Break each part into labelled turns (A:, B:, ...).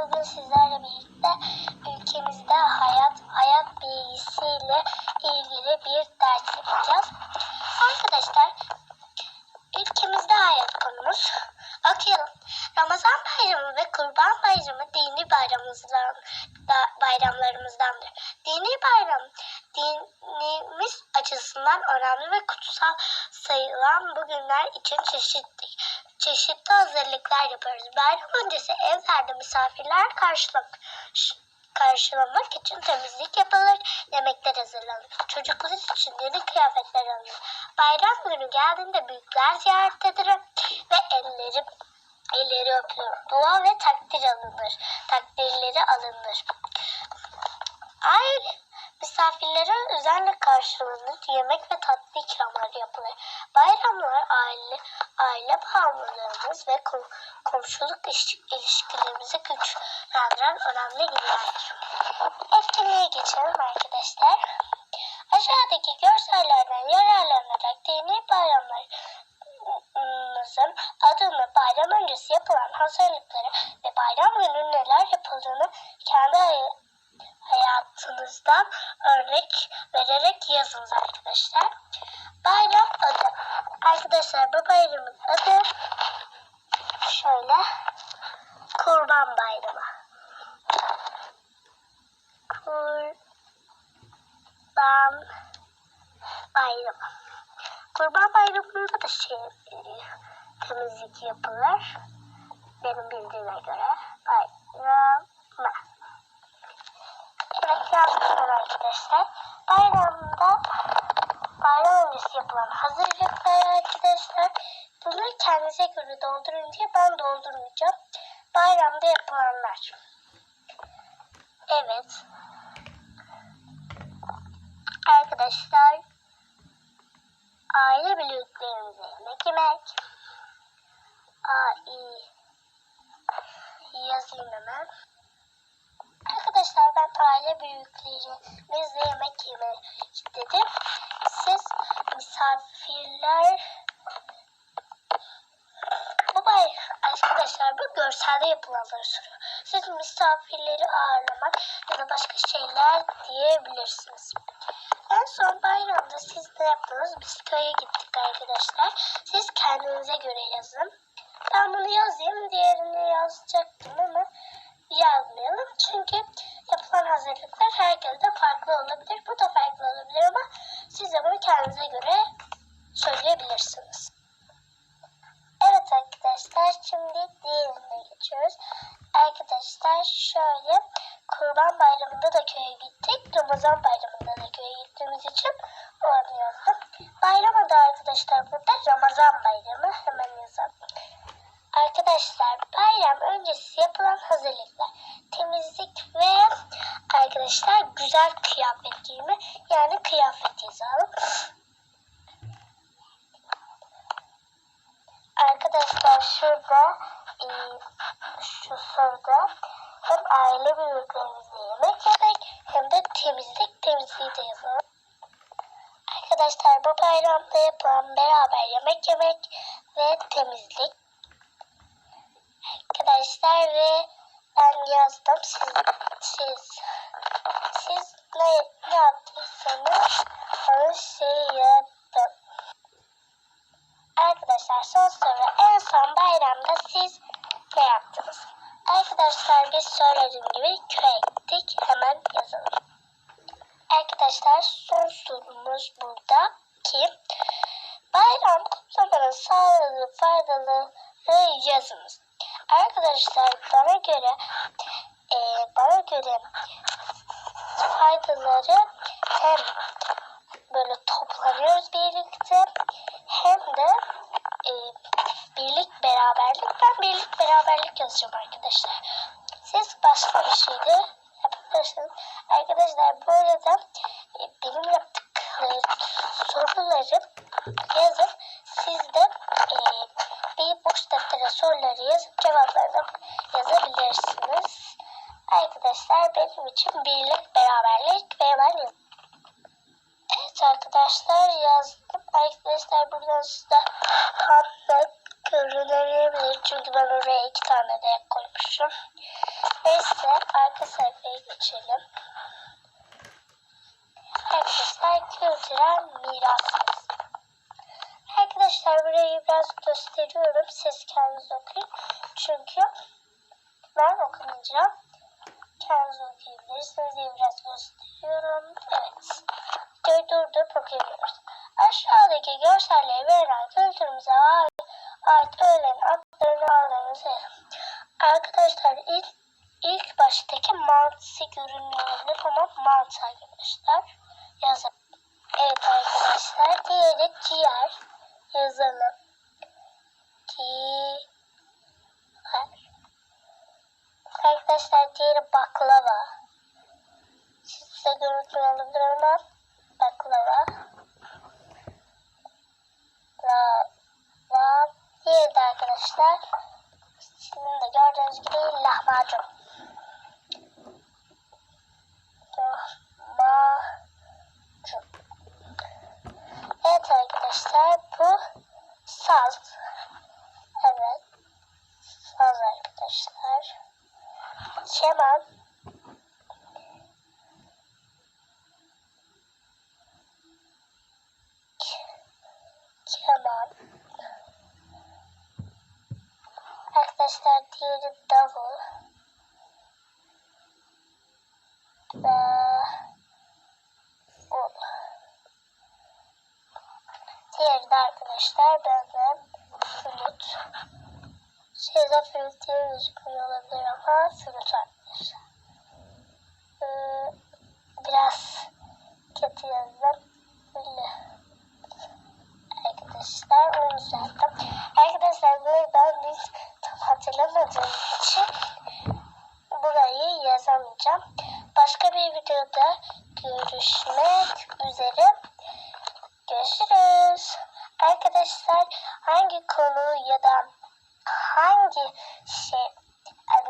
A: Bugün sizlerle birlikte ülkemizde hayat hayat bilgisiyle ilgili bir ders yapacağız. Arkadaşlar ülkemizde hayat konumuz okuyalım. Ramazan bayramı ve Kurban bayramı dini bayramımızdan, da- bayramlarımızdandır. Dini bayram dinimiz açısından önemli ve kutsal sayılan bu günler için çeşitli çeşitli hazırlıklar yapıyoruz. Bayram öncesi evlerde misafirler karşılamak karşılamak için temizlik yapılır, yemekler hazırlanır. Çocuklar için yeni kıyafetler alınır. Bayram günü geldiğinde büyükler ziyaret edilir ve elleri elleri öpülür. Dua ve takdir alınır. Takdirleri alınır. Aile misafirlere özenle karşılanır, yemek ve tatlı ikramlar yapılır. Bayramlar aile aile bağımlılığımız ve kom- komşuluk iş- ilişkilerimizi güçlendiren önemli günlerdir. Etkinliğe geçelim arkadaşlar. Aşağıdaki görsellerden yararlanarak dini bayramlarımızın adını bayram öncesi yapılan hazırlıkları ve bayram günü neler yapıldığını kendi arkadaşlar. Bayram adı. Arkadaşlar bu bayramın adı şöyle Kurban Bayramı. Kurban Bayramı. Kurban Bayramı'nda da şey e, temizlik yapılır. Benim bildiğime göre bayramı. Evet yazmışlar arkadaşlar. Bayramda öncesi yapılan hazırlıklar arkadaşlar. Bunları kendinize göre doldurun diye ben doldurmayacağım. Bayramda yapılanlar. Evet. Arkadaşlar aile büyüklerimize yemek yemek. Ai yazayım hemen. Arkadaşlar ben aile büyüklerimizle yemek yemek istedim. Misafirler bu bay arkadaşlar bu görselde yapılanları soruyor. Siz misafirleri ağırlamak ya da başka şeyler diyebilirsiniz. En son bayramda siz ne yaptınız? Biz köye gittik arkadaşlar. Siz kendinize göre yazın. Ben bunu yazayım. Diğerini yazacaktım ama yazmayalım. Çünkü yapılan hazırlıklar herkeste farklı olabilir. Bu da farklı olabilir ama siz de kendinize göre söyleyebilirsiniz. Evet arkadaşlar şimdi diğerine geçiyoruz. Arkadaşlar şöyle Kurban Bayramı'nda da köye gittik. Ramazan Bayramı'nda Arkadaşlar bayram öncesi yapılan hazırlıklar, temizlik ve arkadaşlar güzel kıyafet giyimi yani kıyafet yazalım. Arkadaşlar şurada e, şu soruda hem aile büyüklerimizle yemek yemek hem de temizlik temizliği de yazalım. Arkadaşlar bu bayramda yapılan beraber yemek yemek ve temizlik arkadaşlar ve ben yazdım siz siz siz ne, ne yaptıysanız onu şey yaptım. Arkadaşlar son soru en son bayramda siz ne yaptınız? Arkadaşlar biz söylediğim gibi köye gittik hemen yazalım. Arkadaşlar son sorumuz burada ki bayram kutlamanın sağlığı faydaları yazınız. Arkadaşlar bana göre e, bana göre faydaları hem böyle toplanıyoruz birlikte hem de e, birlik beraberlik. Ben birlik beraberlik yazacağım arkadaşlar. Siz başka bir şey de yapabilirsiniz. Arkadaşlar bu arada e, benim yaptıklarım soruları yazıp soruları yazıp cevaplarını yazabilirsiniz. Arkadaşlar benim için birlik, beraberlik ve hemen. Evet arkadaşlar yazdım. Arkadaşlar buradan size hatta görünebilir. Çünkü ben oraya iki tane de koymuşum. Neyse arka sayfaya geçelim. Arkadaşlar kültürel miras. Biraz gösteriyorum. Siz kendiniz okuyun. Çünkü ben okumayacağım. Kendiniz okuyabilirsiniz diye biraz gösteriyorum. Evet. Videoyu durdurup okuyabiliyoruz. Aşağıdaki görselleri veren kültürümüze ait, ait öğelerin adlarını almanızı Arkadaşlar ilk, ilk baştaki mantısı görünmeyebilir ama mantı arkadaşlar. Yazalım. Evet arkadaşlar. Diğeri ciğer. Yazalım. Ciğer. Arkadaşlar diğeri baklava. Size görüntü ama baklava. La, la. Diğeri de arkadaşlar. Şimdi de gördüğünüz gibi. Lahmacun. Evet arkadaşlar bu saz. Evet. Saz arkadaşlar. Keman. Keman. Arkadaşlar diğeri davul. Davul. Diğeri de arkadaşlar benim. Diye gözükmüyor olabilir ama arkadaşlar. Ee, biraz kötü yazdım. Böyle. Arkadaşlar onu düzelttim. Arkadaşlar buradan biz tam hatırlamadığım için burayı yazamayacağım. Başka bir videoda görüşmek üzere. Görüşürüz. Arkadaşlar hangi konu ya da hangi şey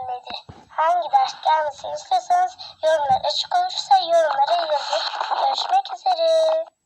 A: nedir? Hangi ders gelmesini istiyorsanız yorumlar açık olursa yorumlara yazın. Görüşmek üzere.